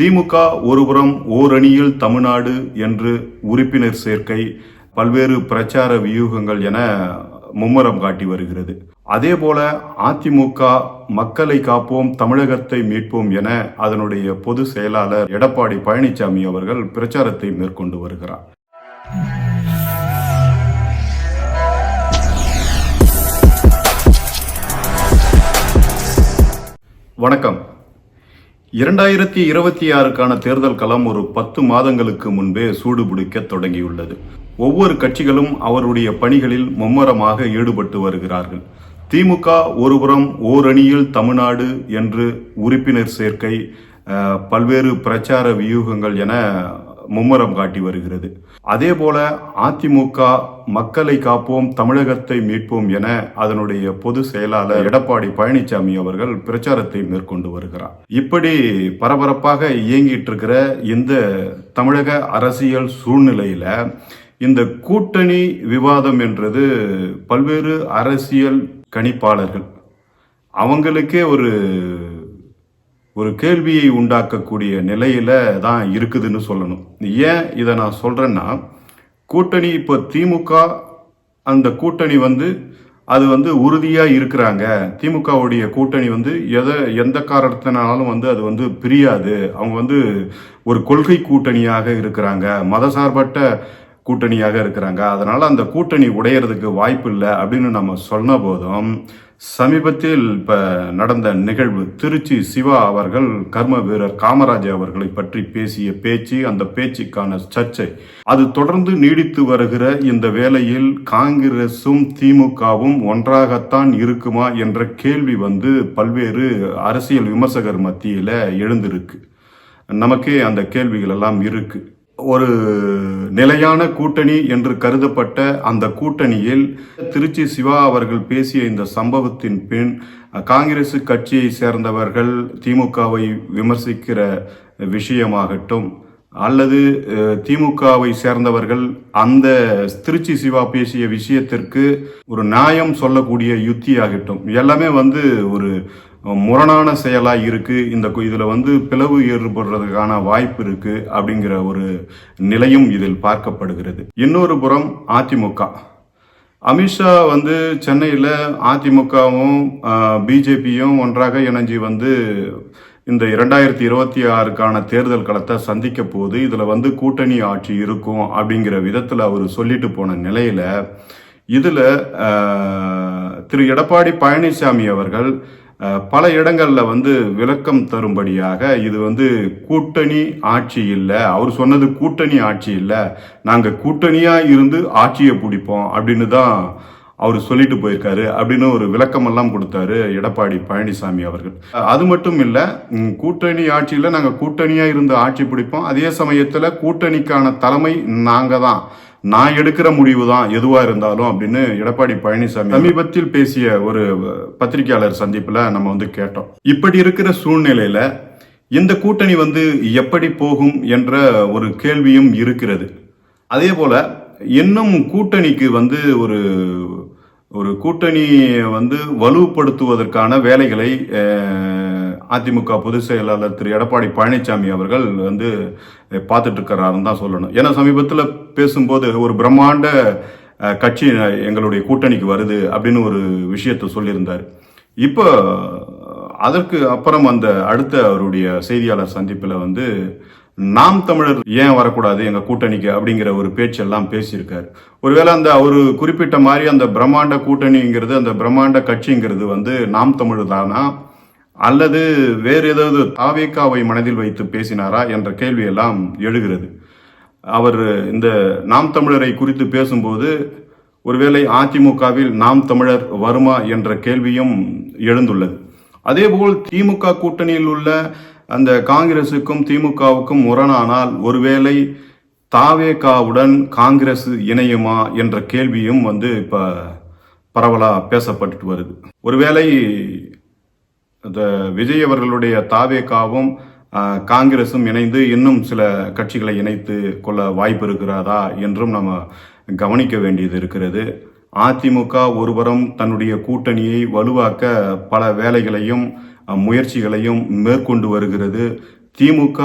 திமுக ஒருபுறம் ஓரணியில் தமிழ்நாடு என்று உறுப்பினர் சேர்க்கை பல்வேறு பிரச்சார வியூகங்கள் என மும்முரம் காட்டி வருகிறது. அதேபோல அதிமுக மக்களை காப்போம் தமிழகத்தை மீட்போம் என அதனுடைய பொது செயலாளர் எடப்பாடி பழனிசாமி அவர்கள் பிரச்சாரத்தை மேற்கொண்டு வருகிறார். வணக்கம். இரண்டாயிரத்தி இருபத்தி ஆறுக்கான தேர்தல் களம் ஒரு பத்து மாதங்களுக்கு முன்பே சூடுபிடிக்க தொடங்கியுள்ளது. ஒவ்வொரு கட்சிகளும் அவருடைய பணிகளில் மும்முரமாக ஈடுபட்டு வருகிறார்கள். திமுக ஒருபுறம் ஓரணியில் தமிழ்நாடு என்று உறுப்பினர் சேர்க்கை பல்வேறு பிரச்சார வியூகங்கள் என மும்முரம் காட்டி வருகிறது. அதே போல அதிமுக மக்களை காப்போம் தமிழகத்தை மீட்போம் என அதனுடைய பொது செயலாளர் எடப்பாடி பழனிசாமி அவர்கள் பிரச்சாரத்தை மேற்கொண்டு வருகிறார். இப்படி பரபரப்பாக இயங்கிட்டு இருக்கிற இந்த தமிழக அரசியல் சூழ்நிலையில இந்த கூட்டணி விவாதம் என்றது பல்வேறு அரசியல் கணிப்பாளர்கள் அவங்களுக்கே ஒரு ஒரு கேள்வியை உண்டாக்கக்கூடிய நிலையில தான் இருக்குதுன்னு சொல்லணும். ஏன் இதை நான் சொல்கிறேன்னா கூட்டணி இப்போ திமுக அந்த கூட்டணி வந்து அது வந்து உறுதியாக இருக்கிறாங்க. திமுகவுடைய கூட்டணி வந்து எதை எந்த காரணத்தினாலும் வந்து அது வந்து பிரியாது. அவங்க வந்து ஒரு கொள்கை கூட்டணியாக இருக்கிறாங்க. மதசார்பற்ற கூட்டணியாக இருக்கிறாங்க. அதனால் அந்த கூட்டணி உடையிறதுக்கு வாய்ப்பு இல்லை அப்படின்னு நம்ம சொன்ன போதும் சமீபத்தில் இப்போ நடந்த நிகழ்வு திருச்சி சிவா அவர்கள் கர்ம வீரர் காமராஜ் அவர்களை பற்றி பேசிய பேச்சு அந்த பேச்சுக்கான சர்ச்சை. அது தொடர்ந்து நீடித்து வருகிற இந்த வேளையில் காங்கிரசும் திமுகவும் ஒன்றாகத்தான் இருக்குமா என்ற கேள்வி வந்து பல்வேறு அரசியல் விமர்சகர் மத்தியில் எழுந்திருக்கு. நமக்கே அந்த கேள்விகள் எல்லாம் இருக்குது ஒரு நிலையான கூட்டணி என்று கருதப்பட்ட அந்த கூட்டணியில் திருச்சி சிவா அவர்கள் பேசிய இந்த சம்பவத்தின் பின் காங்கிரஸ் கட்சியை சேர்ந்தவர்கள் திமுகவை விமர்சிக்கிற விஷயமாகட்டும் அல்லது திமுகவை சேர்ந்தவர்கள் அந்த திருச்சி சிவா பேசிய விஷயத்திற்கு ஒரு நியாயம் சொல்லக்கூடிய யுத்தியாகட்டும் எல்லாமே வந்து ஒரு முரணான செயலாக இருக்குது இந்த இதில் வந்து பிளவு ஏற்படுறதுக்கான வாய்ப்பு இருக்கு அப்படிங்கிற ஒரு நிலையும் இதில் பார்க்கப்படுகிறது. இன்னொரு புறம் அதிமுக. அமித்ஷா வந்து சென்னையில் அதிமுகவும் பிஜேபியும் ஒன்றாக இணைஞ்சி வந்து இந்த இரண்டாயிரத்தி இருபத்தி ஆறுக்கான தேர்தல் களத்தை சந்திக்க போது இதில் வந்து கூட்டணி ஆட்சி இருக்கும் அப்படிங்கிற விதத்தில் அவர் சொல்லிட்டு போன நிலையில் இதில் திரு எடப்பாடி பழனிசாமி அவர்கள் பல இடங்களில் வந்து விளக்கம் தரும்படியாக இது வந்து கூட்டணி ஆட்சி இல்லை. அவர் சொன்னது கூட்டணி ஆட்சி இல்லை. நாங்கள் கூட்டணியாக இருந்து ஆட்சியை பிடிப்போம் அப்படின்னு தான் அவர் சொல்லிட்டு போயிருக்காரு அப்படின்னு ஒரு விளக்கமெல்லாம் கொடுத்தாரு எடப்பாடி பழனிசாமி அவர்கள். அது மட்டும் இல்லை கூட்டணி ஆட்சியில் நாங்கள் கூட்டணியாக இருந்து ஆட்சி பிடிப்போம். அதே சமயத்தில் கூட்டணிக்கான தலைமை நாங்கள் தான் நான் எடுக்கிற முடிவு தான் எதுவா இருந்தாலும் அப்படின்னு எடப்பாடி பழனிசாமி சமீபத்தில் பேசிய ஒரு பத்திரிகையாளர் சந்திப்புல நம்ம வந்து கேட்டோம். இப்படி இருக்கிற சூழ்நிலையில இந்த கூட்டணி வந்து எப்படி போகும் என்ற ஒரு கேள்வியும் இருக்கிறது. அதே போல இன்னும் கூட்டணிக்கு வந்து ஒரு ஒரு கூட்டணி வந்து வலுப்படுத்துவதற்கான வேலைகளை அதிமுக பொதுச் செயலாளர் திரு எடப்பாடி பழனிசாமி அவர்கள் வந்து அஹ், பார்த்துட்டு இருக்கிறாருன்னு தான் சொல்லணும். ஏன்னா சமீபத்தில் பேசும்போது ஒரு பிரம்மாண்ட கட்சி எங்களுடைய கூட்டணிக்கு வருது அப்படின்னு ஒரு விஷயத்தை சொல்லியிருந்தார். இப்போ அதற்கு அப்புறம் அந்த அடுத்த அவருடைய செய்தியாளர் சந்திப்பில் வந்து நாம் தமிழர் ஏன் வரக்கூடாது எங்கள் கூட்டணிக்கு? அப்படிங்கிற ஒரு பேச்செல்லாம் பேசியிருக்காரு. ஒருவேளை அந்த அவர் குறிப்பிட்ட மாதிரி அந்த பிரம்மாண்ட கூட்டணிங்கிறது அந்த பிரம்மாண்ட கட்சிங்கிறது வந்து நாம் தமிழ் தானா? அல்லது வேறு ஏதாவது தாவேக்காவை மனதில் வைத்து பேசினாரா என்ற கேள்வியெல்லாம் எழுகிறது. அவர் இந்த நாம் தமிழரை குறித்து பேசும்போது ஒருவேளை அதிமுகவில் நாம் தமிழர் வருமா என்ற கேள்வியும் எழுந்துள்ளது. அதேபோல் திமுக கூட்டணியில் உள்ள அந்த காங்கிரசுக்கும் திமுகவுக்கும் முரணானால் ஒருவேளை தாவேகாவுடன் காங்கிரஸ் இணையுமா என்ற கேள்வியும் வந்து இப்போ பரவலாக பேசப்பட்டு வருது. ஒருவேளை இந்த விஜய் அவர்களுடைய தாவேகாவும் காங்கிரஸும் காங்கிரசும் இணைந்து இன்னும் சில கட்சிகளை இணைத்து கொள்ள வாய்ப்பு இருக்கிறதா என்றும் நம்ம கவனிக்க வேண்டியது இருக்கிறது. அதிமுக ஒருபுறம் தன்னுடைய கூட்டணியை வலுவாக்க பல வேலைகளையும் முயற்சிகளையும் மேற்கொண்டு வருகிறது. திமுக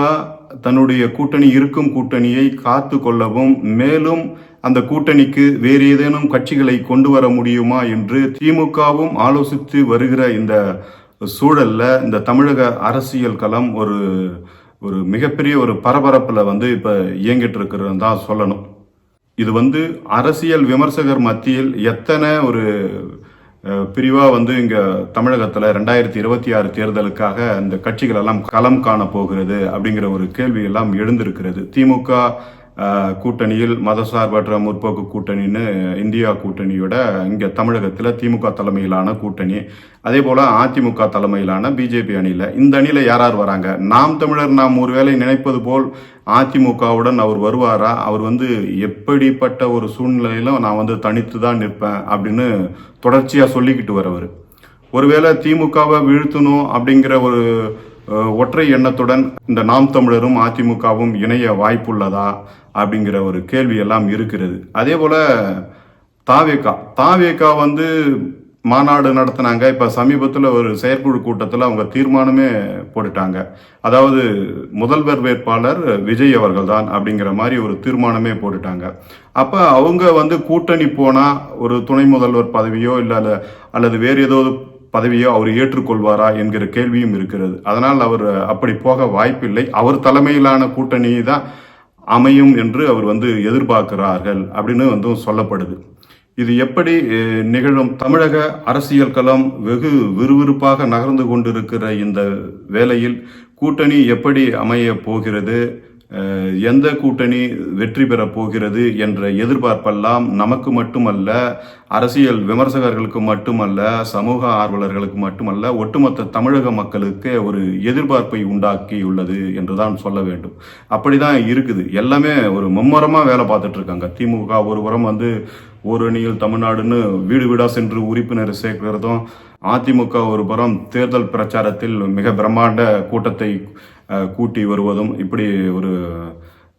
தன்னுடைய கூட்டணி இருக்கும் கூட்டணியை காத்து கொள்ளவும் மேலும் அந்த கூட்டணிக்கு வேறு ஏதேனும் கட்சிகளை கொண்டு வர முடியுமா என்று திமுகவும் ஆலோசித்து வருகிற இந்த சூழலில் இந்த தமிழக அரசியல் களம் ஒரு ஒரு மிகப்பெரிய ஒரு பரபரப்பில் வந்து இப்போ இயங்கிட்டு இருக்கிறது தான் சொல்லணும். இது வந்து அரசியல் விமர்சகர் மத்தியில் எத்தனை ஒரு பிரிவாக வந்து இங்கே தமிழகத்தில் ரெண்டாயிரத்தி இருபத்தி ஆறு தேர்தலுக்காக இந்த கட்சிகள் எல்லாம் களம் காண போகிறது அப்படிங்கிற ஒரு கேள்வி எல்லாம் எழுந்திருக்கிறது. திமுக கூட்டணியில் மதசார்பற்ற முற்போக்கு கூட்டணின்னு இந்தியா கூட்டணியோட இங்கே தமிழகத்தில் திமுக தலைமையிலான கூட்டணி. அதே போல் அதிமுக தலைமையிலான பிஜேபி அணியில் இந்த அணியில் யார் யார் வராங்க? நாம் தமிழர் நாம் ஒருவேளை நினைப்பது போல் அதிமுகவுடன் அவர் வருவாரா? அவர் வந்து எப்படிப்பட்ட ஒரு சூழ்நிலையிலும் நான் வந்து தனித்து தான் நிற்பேன் அப்படின்னு தொடர்ச்சியாக சொல்லிக்கிட்டு வரவர். ஒருவேளை திமுகவை வீழ்த்தணும் அப்படிங்கிற ஒரு ஒற்றை எண்ணத்துடன் இந்த நாம் தமிழரும் அதிமுகவும் இணைய வாய்ப்புள்ளதா? அப்படிங்கிற ஒரு கேள்வி எல்லாம் இருக்கிறது. அதே போல் தாவேகா தாவேகா வந்து மாநாடு நடத்தினாங்க. இப்போ சமீபத்தில் ஒரு செயற்குழு கூட்டத்தில் அவங்க தீர்மானமே போட்டுட்டாங்க. அதாவது முதல்வர் வேட்பாளர் விஜய் அவர்கள் தான் அப்படிங்கிற மாதிரி ஒரு தீர்மானமே போட்டுட்டாங்க. அப்போ அவங்க வந்து கூட்டணி போனால் ஒரு துணை முதல்வர் பதவியோ இல்லை அல்லது வேறு ஏதோ பதவியோ அவர் ஏற்றுக்கொள்வாரா என்கிற கேள்வியும் இருக்கிறது. அதனால் அவர் அப்படி போக வாய்ப்பில்லை. அவர் தலைமையிலான கூட்டணி தான் அமையும் என்று அவர் வந்து எதிர்பார்க்கிறார்கள் அப்படின்னு வந்து சொல்லப்படுது. இது எப்படி நிகழும்? தமிழக அரசியல் களம் வெகு விறுவிறுப்பாக நகர்ந்து கொண்டிருக்கிற இந்த வேளையில் கூட்டணி எப்படி அமைய போகிறது? எந்த கூட்டணி வெற்றி பெறப் போகிறது என்ற எதிர்பார்ப்பெல்லாம் நமக்கு மட்டுமல்ல அரசியல் விமர்சகர்களுக்கு மட்டுமல்ல சமூக ஆர்வலர்களுக்கு மட்டுமல்ல ஒட்டுமொத்த தமிழக மக்களுக்கு ஒரு எதிர்பார்ப்பை உண்டாக்கியுள்ளது என்றுதான் சொல்ல வேண்டும். அப்படிதான் இருக்குது. எல்லாமே ஒரு மும்முரமா வேலை பார்த்துட்டு இருக்காங்க திமுக ஒரு புறம் வந்து ஒரு அணியில் தமிழ்நாடுன்னு வீடு வீடா சென்று உறுப்பினர் சேர்க்கிறதும் அதிமுக ஒரு புறம் தேர்தல் பிரச்சாரத்தில் மிக பிரம்மாண்ட கூட்டத்தை கூட்டி வருவதும் இப்படி ஒரு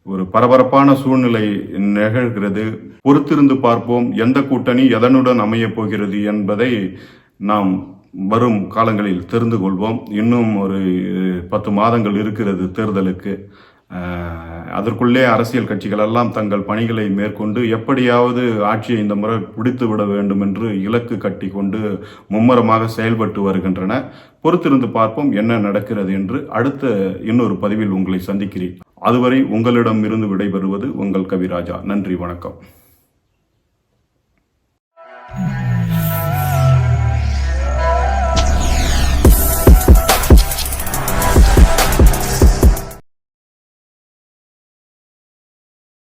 ஒரு பரபரப்பான சூழ்நிலை நிகழ்கிறது. பொறுத்திருந்து பார்ப்போம் எந்த கூட்டணி எதனுடன் அமையப் போகிறது என்பதை நாம் வரும் காலங்களில் தெரிந்து கொள்வோம். இன்னும் ஒரு பத்து மாதங்கள் இருக்கிறது தேர்தலுக்கு. அதற்குள்ளே அரசியல் கட்சிகள் எல்லாம் தங்கள் பணிகளை மேற்கொண்டு எப்படியாவது ஆட்சியை இந்த முறை பிடித்து விட வேண்டும் என்று இலக்கு கட்டி கொண்டு மும்முரமாக செயல்பட்டு வருகின்றன. பொறுத்திருந்து பார்ப்போம் என்ன நடக்கிறது என்று அடுத்த இன்னொரு பதிவில் உங்களை சந்திக்கிறேன். அதுவரை உங்களிடம் இருந்து விடைபெறுவது உங்கள் கவிராஜா. நன்றி வணக்கம்.